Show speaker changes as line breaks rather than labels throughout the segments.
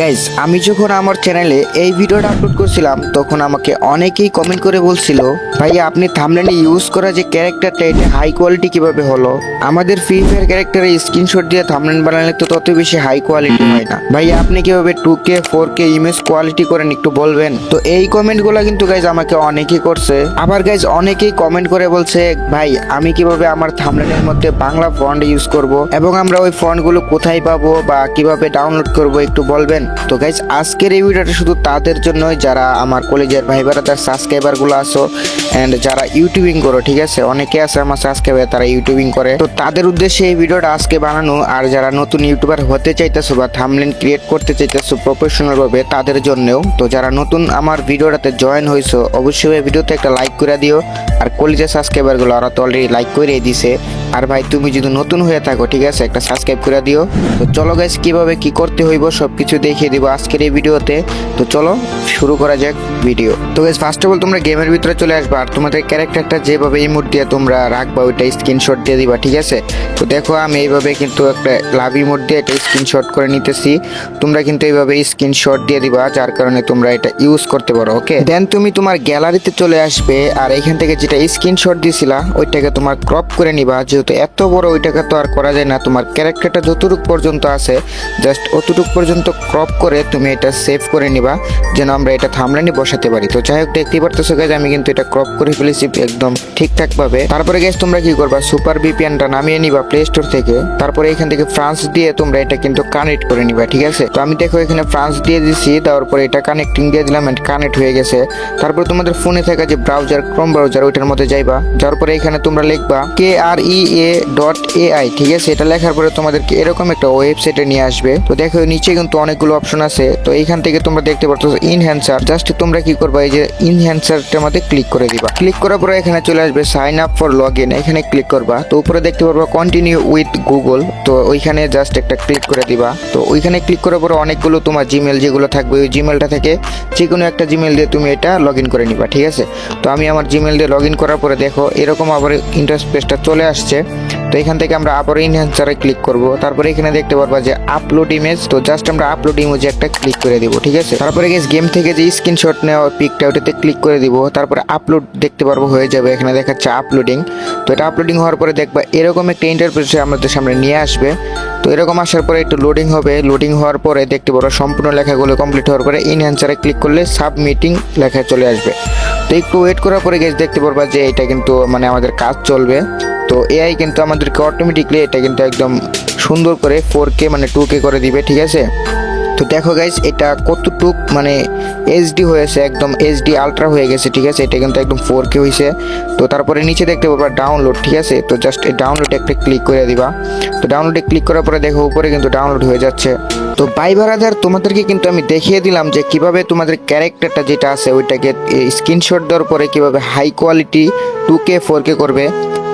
Guys আমি যখন আমার চ্যানেলে এই ভিডিওটা আপলোড করছিলাম, তখন আমাকে অনেকেই কমেন্ট করে বলছিল, ভাই, আপনি থামলেনে ইউজ করা যে ক্যারেক্টারটা এটা হাই কোয়ালিটি কীভাবে হলো? আমাদের ফ্রি ফায়ার ক্যারেক্টারে স্ক্রিনশট দিয়ে থামলেন বানালে তো তত বেশি হাই কোয়ালিটি হয় না। ভাই, আপনি কীভাবে two K four K image quality করেন একটু বলবেন? তো এই কমেন্টগুলো কিন্তু গাইজ আমাকে অনেকেই করছে। আবার গাইজ অনেকেই কমেন্ট করে বলছে, ভাই, আমি কীভাবে আমার থামলেনের মধ্যে বাংলা ফন্ট ইউজ করব এবং আমরা ওই ফন্টগুলো কোথায় পাবো বা কীভাবে ডাউনলোড করব একটু বলবেন? তো গাইজ আজকের এই ভিডিওটা শুধু তাদের জন্যই, যারা আমার কলেজের ভাই তার সাবস্ক্রাইবারগুলো আসো এন্ড যারা ইউটিউবিং করো, ঠিক আছে? অনেকে আছে আমার সাবস্ক্রাইবার তারা ইউটিউবিং করে। তো তাদের উদ্দেশ্যে এই ভিডিওটা আজকে বানানো, আর যারা নতুন ইউটিউবার হতে চাইতেছো বা থামলেন ক্রিয়েট করতে চাইতেছো প্রফেশনাল ভাবে, তাদের জন্যও। তো যারা নতুন আমার ভিডিওটাতে জয়েন হয়েছো অবশ্যই ভিডিওতে একটা লাইক করে দিও, আর কলেজের সাবস্ক্রাইবারগুলো ওরা তো অলরেডি লাইক করে দিছে। আর ভাই, তুমি যদি নতুন হয়ে থাকো, ঠিক আছে, একটা সাবস্ক্রাইব করে দিও। তো চলো গাইস কীভাবে কি করতে হইব সবকিছু দেখিয়ে দিব আজকের এই ভিডিওতে। তো চলো, শুরু করা যাক ভিডিও তো গাইস ফার্স্ট অফ অল তোমরা গেমের ভিতরে চলে আসবা আর তোমাদের ক্যারেক্টারটা যেভাবে ইমোট দিয়ে তোমরা রাখবা, ওইটা স্ক্রিনশট দিয়ে দিবা, ঠিক আছে? তো দেখো, আমি এইভাবে কিন্তু একটা লাভ ইমোট দিয়ে একটা স্ক্রিনশট করে নিতেছি। তোমরা কিন্তু এইভাবে স্ক্রিনশট দিয়ে দিবা, যার কারণে তোমরা এটা ইউজ করতে পারো ওকে দেন তুমি তোমার গ্যালারিতে চলে আসবে আর এখান থেকে যেটা স্ক্রিনশট দিছিলা, ওইটাকে তোমার ক্রপ করে নিবা, যেহেতু এত বড় ওইটাকে তো আর করা যায় না। তোমার ক্যারেক্টারটা যতটুক পর্যন্ত আছে, জাস্ট অতটুক পর্যন্ত ক্রপ করে তুমি এটা সেভ করে নিবা, যেন আমরা এটা থামলানি বসাতে পারি। তো যাই হোক, দেখতেই পারতেছো গাইজ আমি কিন্তু এটা ক্রপ করে ফেলেছি একদম ঠিকঠাক ভাবে। তারপরে গেছ তোমরা কি করবা? সুপার বিপিএনটা নামিয়ে নিবা প্লে স্টোর থেকে। তারপরে এখান থেকে ফ্রান্স দিয়ে তোমরা এটা কিন্তু কানেক্ট করে নিবা, ঠিক আছে? তো আমি দেখো এখানে ফ্রান্স দিয়ে দিছি তারপরে এটা কানেক্টিং দিয়ে দিলাম এন্ড কানেক্ট হয়ে গেছে। তারপর তোমাদের ফোনে থাকা যে ব্রাউজার ক্রোম ব্রাউজার ওইটার মধ্যে যাইবা। যাওয়ার পরে এখানে তোমরা লিখবা কে আর ই এ ডট এআই ঠিক আছে? এটা লেখার পরে তোমাদেরকে এরকম একটা ওয়েবসাইটে নিয়ে আসবে। তো দেখো, নিচে কিন্তু অনেকগুলো অপশন আছে। তো এইখান থেকে তোমরা দেখতে পারতো ইনহ্যান্সার জাস্ট তোমরা কি করবা, এই যে ইনহ্যান্সারটার মধ্যে ক্লিক করে দিবা। ক্লিক করার পরে এখানে চলে আসবে sign up for log in এখানে ক্লিক করবা। তো উপরে দেখতে পারবা কন্টিনিউ উইথ গুগল তো ওইখানে জাস্ট একটা ক্লিক করে দিবা। তো ওইখানে ক্লিক করার পরে অনেকগুলো তোমার জিমেল যেগুলো থাকবে, ওই জিমেলটা থেকে যে কোনো একটা জিমেল দিয়ে তুমি এটা লগ ইন করে নিবা, ঠিক আছে? তো আমি আমার জিমেল দিয়ে লগ ইন করার পরে দেখো, এরকম আবার ইন্টারফেসটা চলে আসছে। Yeah. তো এখান থেকে আমরা আবার ইনহ্যান্সারে ক্লিক করব। তারপরে এখানে দেখতে পারবা যে আপলোড ইমেজ তো জাস্ট আমরা আপলোড ইমেজে একটা ক্লিক করে দিব, ঠিক আছে? তারপরে গেস গেম থেকে যে স্ক্রিনশট নেওয়া পিকটা ওটাতে ক্লিক করে দিব। তারপরে আপলোড দেখতে পারব, হয়ে যাবে, এখানে দেখাচ্ছে আপলোডিং তো এটা আপলোডিং হওয়ার পরে দেখবা এরকম একটা ইন্টারফেস আমাদের সামনে নিয়ে আসবে। তো এরকম আসার পরে একটু লোডিং হবে। লোডিং হওয়ার পরে দেখতে পারো সম্পূর্ণ লেখাগুলো কমপ্লিট হওয়ার পরে ইনহ্যান্সারে ক্লিক করলে সাবমিটিং লেখা চলে আসবে। তো একটু ওয়েট করার পরে গেছ দেখতে পারবা যে এটা কিন্তু মানে আমাদের কাজ চলবে। তো এআই কিন্তু আমাদেরকে অটোমেটিকলি এটা কিন্তু একদম সুন্দর করে ফোর কে মানে টু কে করে দিবে, ঠিক আছে? তো দেখো গাইজ এটা কতটুক মানে এইচডি হয়েছে, একদম এইচডি আলট্রা হয়ে গেছে, ঠিক আছে? এটা কিন্তু একদম ফোর কে হয়েছে তো তারপরে নিচে দেখতে পারবা ডাউনলোড ঠিক আছে? তো জাস্ট এই ডাউনলোডে একটা ক্লিক করে দিবা। তো ডাউনলোডে ক্লিক করার পরে দেখো উপরে কিন্তু ডাউনলোড হয়ে যাচ্ছে। তো বাই ভাড়াদার তোমাদেরকে কিন্তু আমি দেখিয়ে দিলাম যে কীভাবে তোমাদের ক্যারেক্টারটা যেটা আছে, ওইটাকে স্ক্রিনশট দেওয়ার পরে কীভাবে high quality two K four K করবে।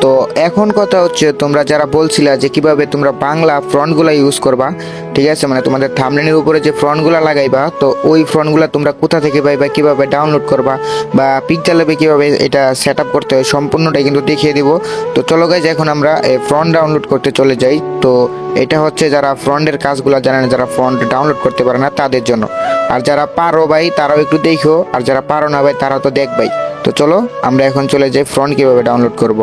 তো এখন কথা হচ্ছে তোমরা যারা বলছিলা যে কীভাবে তোমরা বাংলা ফ্রন্টগুলো ইউজ করবা, ঠিক আছে? মানে তোমাদের থামলেনের উপরে যে ফ্রন্টগুলো লাগাইবা, তো ওই ফ্রন্টগুলো তোমরা কোথা থেকে পাইবা, কীভাবে ডাউনলোড করবা বা পিকচার লেবে কীভাবে এটা সেট আপ করতে হয়, সম্পূর্ণটাই কিন্তু দেখিয়ে দিব। তো চলো গাইজ এখন আমরা ফ্রন্ট ডাউনলোড করতে চলে যাই। তো এটা হচ্ছে যারা ফ্রন্টের কাজগুলো জানে না, যারা ফ্রন্ট ডাউনলোড করতে পারে না, তাদের জন্য। আর যারা পারো ভাই, তারাও একটু দেখো। আর যারা পারো না ভাই, তারাও তো দেখবাই। তো চলো, আমরা এখন চলে যাই ফ্রন্ট কীভাবে ডাউনলোড করব।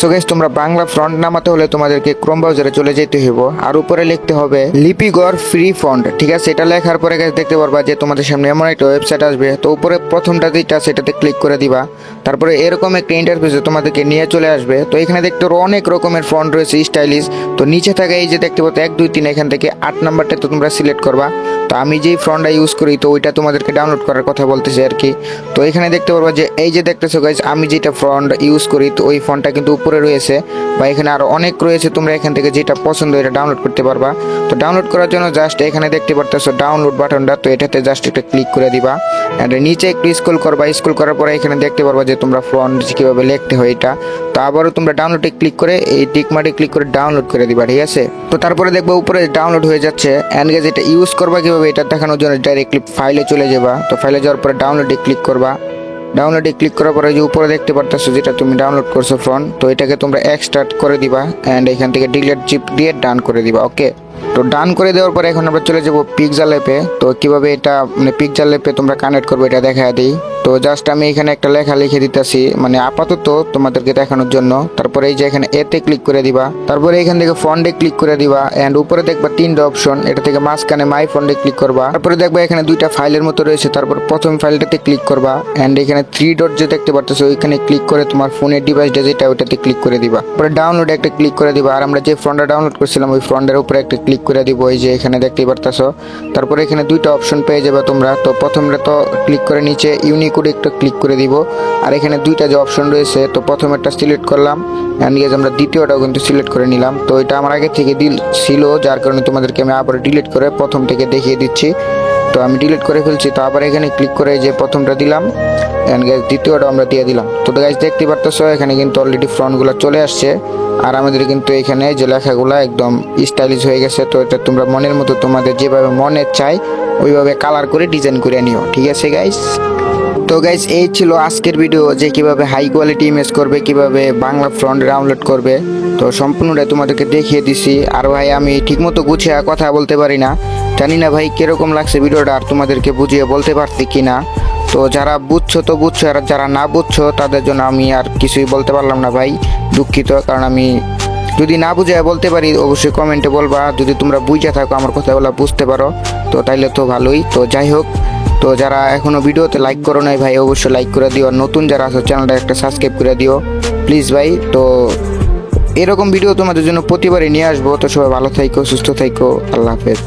সো গাইস তোমরা বাংলা ফ্রন্ট নামাতে হলে তোমাদেরকে ক্রোম ব্রাউজারে চলে যেতে হইব। আর উপরে লিখতে হবে লিপিগর ফ্রি ফন্ট ঠিক আছে? এটা লেখার পরে গাইস দেখতে পারবা যে তোমাদের সামনে এমন একটা ওয়েবসাইট আসবে। তো উপরে প্রথমটা যেটা, সেটাতে ক্লিক করে দিবা। তারপরে এরকম একটা ইন্টারফেসে তোমাদেরকে নিয়ে চলে আসবে। তো এখানে দেখতে অনেক রকমের ফন্ট রয়েছে স্টাইলিশ তো নিচে থাকা এই যে দেখতে পাচ্ছ এক, দুই, তিন, এখান থেকে আট নাম্বারটা তো তোমরা সিলেক্ট করবা। তো আমি যেই ফ্রন্টটা ইউজ করি, তো ওইটা তোমাদেরকে ডাউনলোড করার কথা বলতেছি আর কি। তো এখানে দেখতে পারবা যে, এই যে দেখতেছো গাইজ আমি যেটা ফ্রন্ট ইউজ করি, তো ওই ফোনটা কিন্তু উপরে রয়েছে বা এখানে আরও অনেক রয়েছে, তোমরা এখান থেকে যেটা পছন্দ এটা ডাউনলোড করতে পারবা। তো ডাউনলোড করার জন্য জাস্ট এখানে দেখতে পারতেছো ডাউনলোড বাটনটা, তো এটাতে জাস্ট একটা ক্লিক করে দিবা। অ্যান্ড নিচে একটু স্কুল করবা স্ক্রল করার পরে এখানে দেখতে পারবা যে তোমরা ফ্রন্ট কীভাবে লিখতে হয় এটা। তো আবারও তোমরা ডাউনলোডে ক্লিক করে, এই টিকমার্টে ক্লিক করে ডাউনলোড করে দিবা, ঠিক আছে? তো তারপরে দেখবা উপরে ডাউনলোড হয়ে যাচ্ছে অ্যান্ড গেজ এটা ইউজ করবা কীভাবে এটা দেখানোর জন্য ডাইরেক্টলি ফাইলে চলে যাবা? তো ফাইলে যাওয়ার পরে ডাউনলোডে ক্লিক করবা। ডাউনলোডে ক্লিক করার পরে যে উপরে দেখতে পারতেছো যেটা তুমি ডাউনলোড করছ ফ্রন্ট তো এটাকে তোমরা এক্সট্রাক্ট করে দিবা অ্যান্ড এখান থেকে ডিলেট চিপ দিয়ে ডান করে দিবা ওকে তো ডান করে দেওয়ার পরে এখন আমরা চলে যাব পিকজা ল্যাপে তো কীভাবে এটা মানে পিকজা ল্যাপে তোমরা কানেক্ট করবে এটা দেখা দিই। তো জাস্ট আমি এখানে একটা লেখা লিখে দিতেছি মানে আপাতত তোমাদেরকে দেখানোর জন্য। তারপরে এই যে এখানে এতে ক্লিক করে দিবা, তারপরে এখান থেকে ফন্ডে ক্লিক করে দিবা এন্ড উপরে দেখবা তিনটা অপশন এটা থেকে মাঝখানে মাই ফন্ডে ক্লিক করবা। তারপরে দেখবা এখানে দুইটা ফাইলের মতো রয়েছে, তারপর প্রথম ফাইলটাতে ক্লিক করবা এন্ড এখানে থ্রি ডট যে দেখতে পারতেছো, ওইখানে ক্লিক করে তোমার ফোনের ডিভাইসটা যেটা, ওইটাতে ক্লিক করে দিবা। তারপরে ডাউনলোড একটা ক্লিক করে দিবা, আর আমরা যে ফ্রন্টটা ডাউনলোড করছিলাম, ওই ফ্রন্টের উপরে একটা ক্লিক করে দিব, এই যে এখানে দেখতে পারতেছো। তারপরে এখানে দুইটা অপশন পেয়ে যাবে তোমরা, তো প্রথমটা তো ক্লিক করে নিচে ইউনিকোডে একটা ক্লিক করে দিব। আর এখানে দুইটা যে অপশন রয়েছে, তো প্রথম একটা সিলেক্ট করলাম অ্যান্ড গেজ আমরা দ্বিতীয়টাও কিন্তু সিলেক্ট করে নিলাম। তো এটা আমার আগে থেকে দিল, ছিল, যার কারণে তোমাদেরকে আমি আবার ডিলিট করে প্রথম থেকে দেখিয়ে দিচ্ছি। তো আমি ডিলিট করে ফেলছি, তো আবার এখানে ক্লিক করে যে প্রথমটা দিলাম অ্যান্ড গ্যাস দ্বিতীয়টা আমরা দিয়ে দিলাম। তো গাইজ দেখতে পারতেছো, এখানে কিন্তু অলরেডি ফ্রন্টগুলো চলে আসছে, আর আমাদের কিন্তু এখানে যে লেখাগুলো একদম স্টাইলিশ হয়ে গেছে, তো এটা তোমরা মনের মতো তোমাদের যেভাবে মনে চাই ওইভাবে কালার করে ডিজাইন করে নিও। ঠিক আছে গাইজ তো গাইজ এই ছিল আজকের ভিডিও যে কীভাবে হাই কোয়ালিটি ইমেজ করবে, কীভাবে বাংলা ফ্রন্ট ডাউনলোড করবে। তো সম্পূর্ণটাই তোমাদেরকে দেখিয়ে দিছি। আর ভাই, আমি ঠিকমতো গুছিয়ে কথা বলতে পারি না। জানি না ভাই কীরকম লাগছে ভিডিওটা আর তোমাদেরকে বুঝিয়ে বলতে পারছি কি না তো যারা বুঝছ তো বুঝছ, আর যারা না বুঝছ, তাদের জন্য আমি আর কিছুই বলতে পারলাম না ভাই। দুঃখিত, কারণ আমি যদি না বুঝে বলতে পারি, অবশ্যই কমেন্টে বলবা। যদি তোমরা বুঝে থাকো আমার কথাগুলো বুঝতে পারো, তো তাইলে তো ভালোই। তো যাই হোক, তো যারা এখনও ভিডিওতে লাইক করো নাই ভাই, অবশ্যই লাইক করে দিও। নতুন যারা আছো চ্যানেলটা একটা সাবস্ক্রাইব করে দিও। প্লিজ ভাই, তো এরকম ভিডিও তোমাদের জন্য প্রতিবারই নিয়ে আসব। তো সবাই ভালো থাইকো, সুস্থ থাইকো। আল্লাহ হাফেজ।